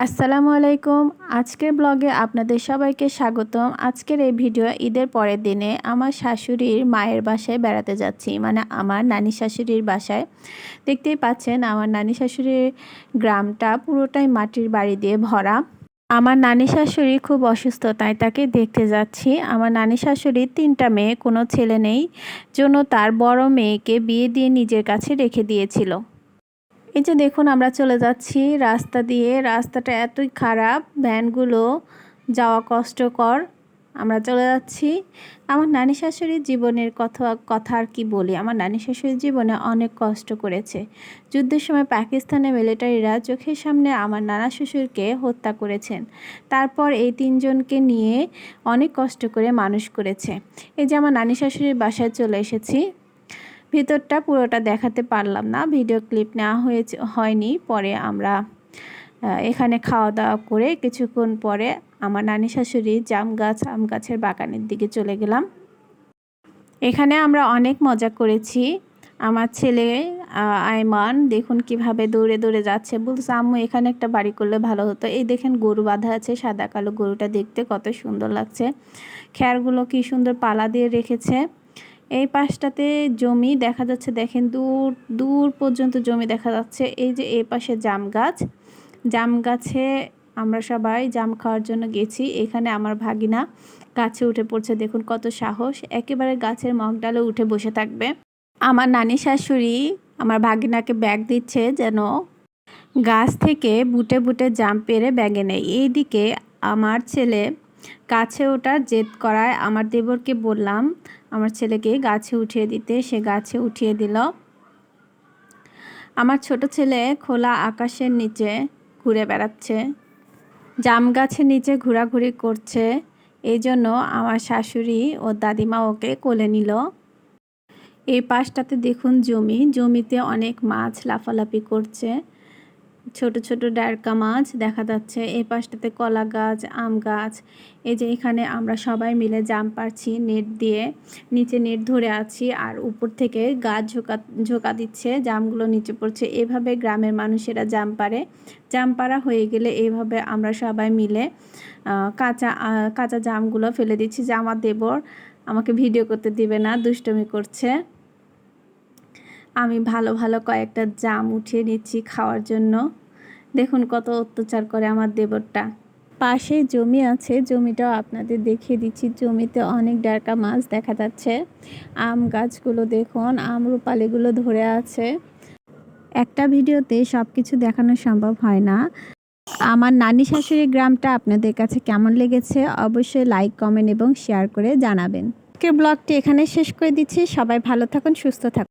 আসসালামু আলাইকুম। আজকের ব্লগে আপনাদের সবাইকে স্বাগতম। আজকের এই ভিডিও ঈদের পরের দিনে আমার শাশুড়ির মায়ের বাসায় বেড়াতে যাচ্ছি মানে আমার নানি শাশুড়ির বাসায়। দেখতেই পাচ্ছেন, আমার নানি শাশুড়ির গ্রামটা পুরোটাই মাটির বাড়ি দিয়ে ভরা। আমার নানি শাশুড়ি খুব অসুস্থ, তাই তাকে দেখতে যাচ্ছি। আমার নানি শাশুড়ির তিনটা মেয়ে, কোনো ছেলে নেই, জন্য তার বড় মেয়েকে বিয়ে দিয়ে নিজের কাছে রেখে দিয়েছিল। এই যে দেখুন, আমরা চলে যাচ্ছি রাস্তা দিয়ে। রাস্তাটা এতই খারাপ, ভ্যানগুলো যাওয়া কষ্টকর। আমরা চলে যাচ্ছি। আমার নানি শাশুড়ির জীবনের কথা কথা আর কি বলি? আমার নানি শাশুড়ির জীবনে অনেক কষ্ট করেছে। যুদ্ধের সময় পাকিস্তানের মিলিটারিরা চোখের সামনে আমার নানা শ্বশুরকে হত্যা করেছেন। তারপর এই তিনজনকে নিয়ে অনেক কষ্ট করে মানুষ করেছে। এই যে আমার নানি শাশুড়ির বাসায় চলে এসেছি। ভিতরটা পুরোটা দেখাতে পারলাম না। ভিডিও ক্লিপ নেওয়া হয়েছে, হয়নি। পরে আমরা এখানে খাওয়া দাওয়া করে কিছুক্ষণ পরে আমার নানি শাশুড়ি জাম গাছ, আম গাছের বাগানের দিকে চলে গেলাম। এখানে আমরা অনেক মজা করেছি। আমার ছেলে আয়মান, দেখুন কীভাবে দৌড়ে দৌড়ে যাচ্ছে। বলছে আম্মু, এখানে একটা বাড়ি করলে ভালো হতো। এই দেখেন গরু বাঁধা আছে, সাদা কালো গরুটা দেখতে কত সুন্দর লাগছে। খ্যারগুলো কি সুন্দর পালা দিয়ে রেখেছে। এই পাশটাতে জমি দেখা যাচ্ছে, দেখেন দূর দূর পর্যন্ত জমি দেখা যাচ্ছে। এই যে এই পাশে জাম গাছ, জাম গাছে আমরা সবাই জাম খাওয়ার জন্য গেছি। এখানে আমার ভাগিনা গাছে উঠে পড়ছে, দেখুন কত সাহস। একেবারে গাছের মগডালে উঠে বসে থাকবে। আমার নানি শাশুড়ি আমার ভাগিনাকে ব্যাগ দিচ্ছে যেন গাছ থেকে বুটে বুটে জাম পেরে ব্যাগে নেয়। এইদিকে আমার ছেলে গাছে ওঠার জেদ করায়। আমার দেবরকে বললাম, আমার ছেলেকে গাছে উঠিয়ে দিতে। সে গাছে উঠিয়ে দিল। আমার ছোট ছেলে খোলা আকাশের নিচে ঘুরে বেড়াচ্ছে। জাম গাছের নিচে ঘোরাঘুরি করছে। এই জন্য আমার শাশুড়ি ও দাদিমা ওকে কোলে নিল। এই পাশটাতে দেখুন জমি। জমিতে অনেক মাছ লাফালাফি করছে। ছোট ছোট ডারকা মাছ দেখা যাচ্ছে। এই পাশটাতে কলা গাছ, আম গাছ। এই যে এখানে আমরা সবাই মিলে জাম পারছি নেট দিয়ে। নিচে নেট ধরে আছি আর উপর থেকে গাছ ঝোঁকা ঝোঁকা দিচ্ছে, জামগুলো নিচে পড়ছে। এভাবে গ্রামের মানুষেরা জাম পারে জাম পাড়া হয়ে গেলে এইভাবে আমরা সবাই মিলে কাঁচা কাঁচা জামগুলো ফেলে দিচ্ছি। আমার দেবর আমাকে ভিডিও করতে দিবে না, দুষ্টমি করছে। আমি ভালো ভালো কয়েকটা জাম উঠিয়ে নিচ্ছি খাওয়ার জন্য। দেখুন কত অত্যাচার করে আমার দেবরটা। পাশে জমি আছে, জমিটাও আপনাদের দেখিয়ে দিচ্ছি। জমিতে অনেক ডারকা মাছ দেখা যাচ্ছে। আম গাছগুলো দেখুন, আম রূপালিগুলো ধরে আছে। একটা ভিডিওতে সব কিছু দেখানো সম্ভব হয় না। আমার নানি শাশুড়ি গ্রামটা আপনাদের কাছে কেমন লেগেছে অবশ্যই লাইক, কমেন্ট এবং শেয়ার করে জানাবেন। আজকের ব্লগটি এখানে শেষ করে দিচ্ছি। সবাই ভালো থাকুন, সুস্থ থাকুন।